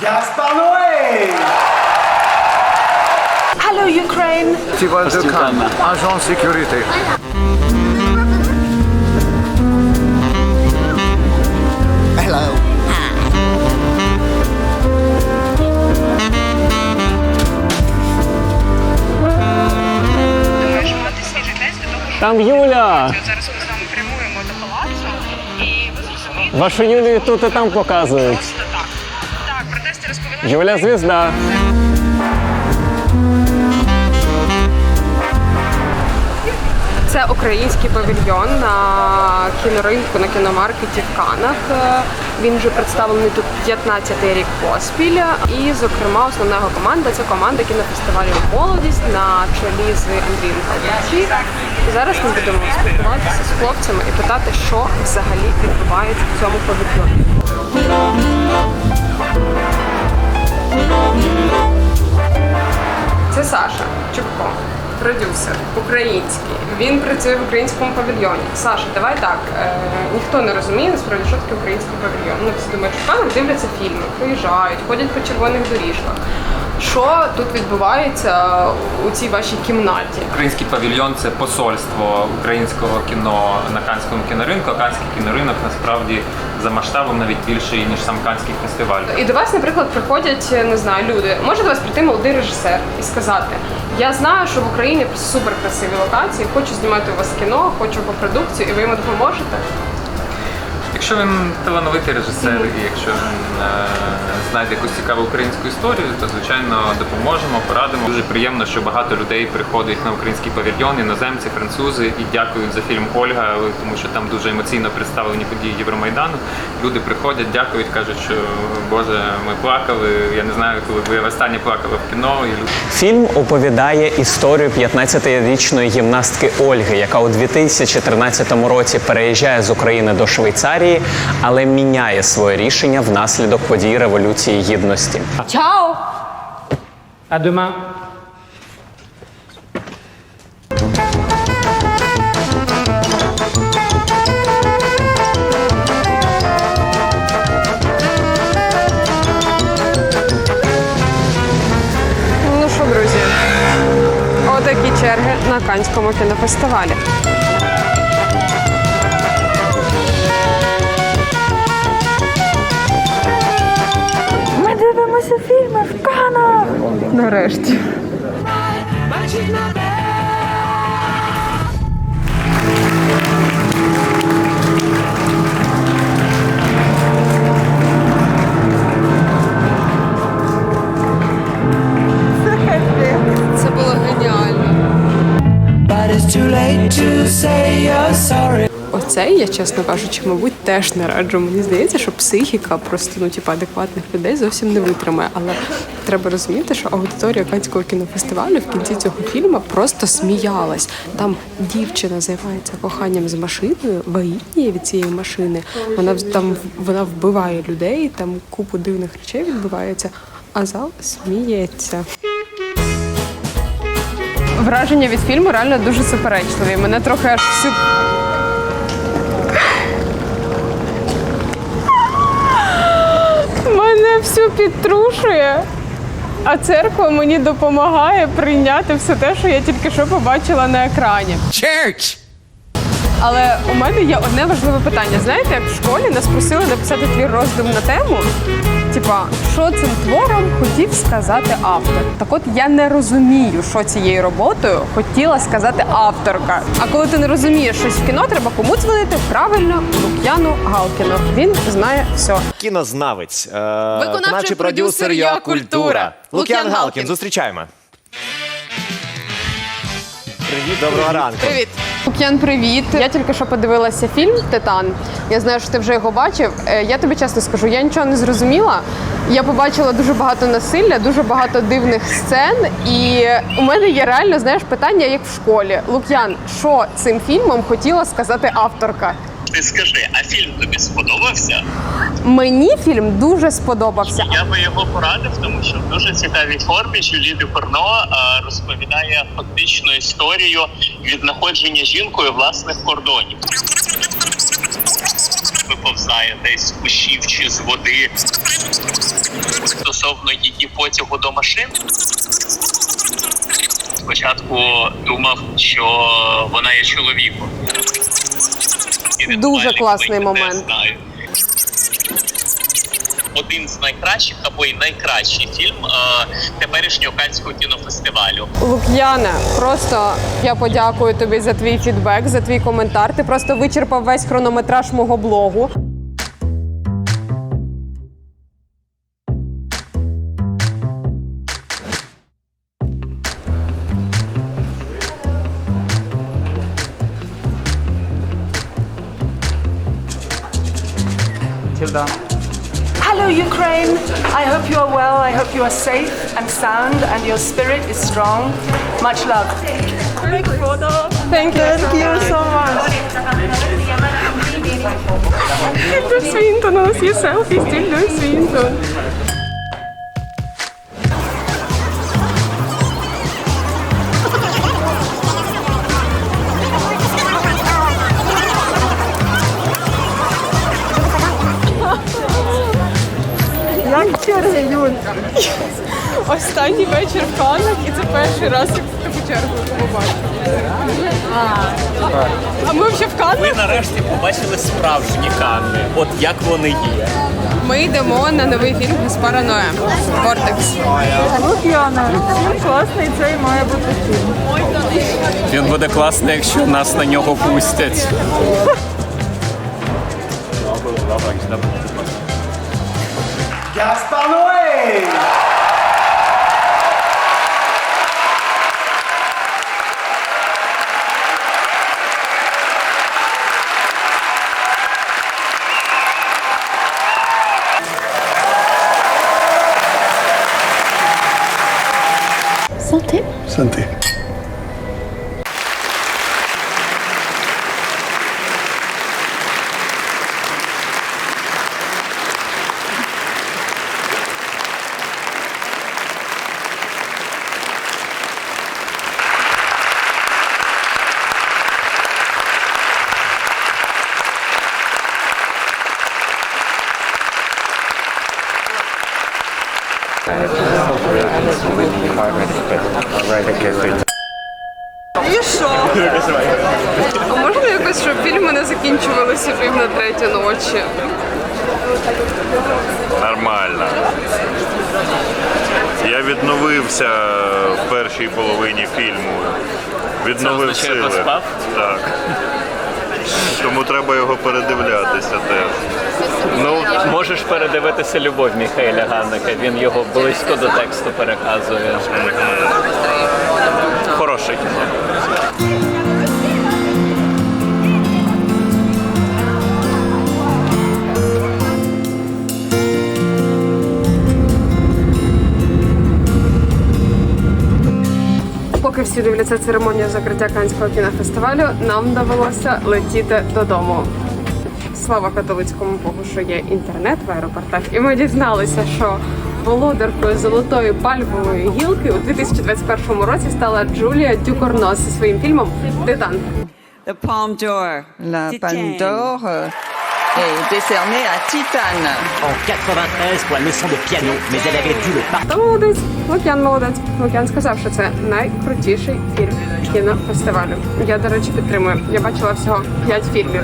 Gaspar Noé Hello Ukraine! Festival de Cannes, agent sécurité. Що Там Юля! зараз ми з вами прямуємо до палацу, і ви зрозумієте, Вашу Юлю і тут і там показують. Юля звізда. Це український павільйон на кіноринку на кіномаркеті в Канах. Він вже представлений тут 15-й рік поспіль. І, зокрема, основна його команда це команда кінофестивалю Молодість на чолі з Андрієм Калінчі. І зараз ми будемо спілкуватися з хлопцями і питати, що взагалі відбувається в цьому павільйоні. Це Саша Чупко, продюсер український. Він працює в українському павільйоні. Саша, давай так. Е, ніхто не розуміє насправді, що таке український павільйон. Ну, всі думають, що там дивляться фільми, приїжджають, ходять по червоних доріжках. Що тут відбувається у цій вашій кімнаті? Український павільйон це посольство українського кіно на канському кіноринку. А канський кіноринок насправді за масштабом навіть більший ніж сам канський фестиваль. І до вас, наприклад, приходять, не знаю, люди. Може до вас прийти молодий режисер і сказати: Я знаю, що в Україні супер красиві локації, хочу знімати у вас кіно, хочу по продукцію, і ви йому допоможете. Якщо він талановитий режисер, і якщо він е, знайде якусь цікаву українську історію, то звичайно допоможемо, порадимо. Дуже приємно, що багато людей приходять на український павільйон, іноземці, французи і дякують за фільм Ольга, тому що там дуже емоційно представлені події Євромайдану. Люди приходять, дякують, кажуть, що Боже, ми плакали. Я не знаю, коли ви останнє плакали в кіно. Фільм оповідає історію 15-річної гімнастки Ольги, яка у 2013 році переїжджає з України до Швейцарії, але міняє своє рішення внаслідок подій Революції Гідності. Чао! À demain. Ну що, друзі, отакі черги на Канському кінофестивалі. Нарешті. Це Оце я, чесно кажучи, мабуть, теж не раджу. Мені здається, що психіка просто ну, типу, адекватних людей зовсім не витримає. Але треба розуміти, що аудиторія Канського кінофестивалю в кінці цього фільму просто сміялась. Там дівчина займається коханням з машиною, вагітніє від цієї машини. Вона там вона вбиває людей, там купу дивних речей відбувається, а зал сміється. Враження від фільму реально дуже суперечливі. Мене трохи аж всю Мене всю підтрушує, а церква мені допомагає прийняти все те, що я тільки що побачила на екрані. Church! Але у мене є одне важливе питання. Знаєте, як в школі нас просили написати твій роздум на тему, типа, що цим твором хотів сказати автор. Так от я не розумію, що цією роботою хотіла сказати авторка. А коли ти не розумієш щось в кіно, треба кому дзвонити? Правильно, Лук'яну Галкіну. Він знає все. Кінознавець, е, Виконавчий продюсер продюсер «Я «Я Культура». Культура». Лук'ян Лук'ян Галкін. Галкін, зустрічаємо. Привіт, доброго ранку. Привіт. Лук'ян, привіт. Я тільки що подивилася фільм Титан. Я знаю, що ти вже його бачив. Е, Я тобі чесно скажу, я нічого не зрозуміла. Я побачила дуже багато насилля, дуже багато дивних сцен. І у мене є реально знаєш питання, як в школі. Лук'ян, що цим фільмом хотіла сказати авторка? Ти скажи, а фільм тобі сподобався? Мені фільм дуже сподобався. Я би його порадив, тому що в дуже цікавій формі Жюлі Дюкорно а, розповідає фактичну історію віднаходження жінкою власних кордонів. Виповзає десь з кущів чи з води. Стосовно її потягу до машин. Спочатку думав, що вона є чоловіком. І Дуже класний момент. Не знаю. Один з найкращих або й найкращий фільм е, теперішнього Канського кінофестивалю. Лук'яне, просто я подякую тобі за твій фідбек, за твій коментар. Ти просто вичерпав весь хронометраж мого блогу. Тілда. Hello, Ukraine. I hope you are well. I hope you are safe and sound and your spirit is strong. Much love. Thank you. Thank you so much. До Свінтон, у нас є селфі, стіль до Останній вечір в Канах, і це перший раз, як таку чергу побачила. А ми вже в Канах? нарешті побачили справжні канни. От як вони є. Ми йдемо на новий фільм Гаспара Ноя Кортекс. Він буде класний, якщо нас на нього пустять. Gaspar Noé bastante. І що? А можна якось, щоб фільми не закінчувалися пів на третю ночі? Нормально. Я відновився в першій половині фільму. Відновив означає, сили. поспав? Так. Тому треба його передивлятися теж. Ну, Можеш передивитися любов Міхайля Ганника. Він його близько до тексту переказує. Хороше кіно. Поки всі дивляться церемонію закриття Канського кінофестивалю, нам довелося летіти додому. Слава католицькому Богу, що є інтернет в аеропортах, і ми дізналися, що володаркою золотої пальмової гілки у 2021 році стала Джулія Дюкорно зі своїм фільмом Титан. The Palme d'Or. La Palme d'Or euh, est décernée à Titane. En 93 pour la leçon de piano, mais elle avait dû le. Та молодець, Лук'ян молодець. Лук'ян сказав, що це найкрутіший фільм кінофестивалю. Я, до речі, підтримую. Я бачила всього 5 фільмів.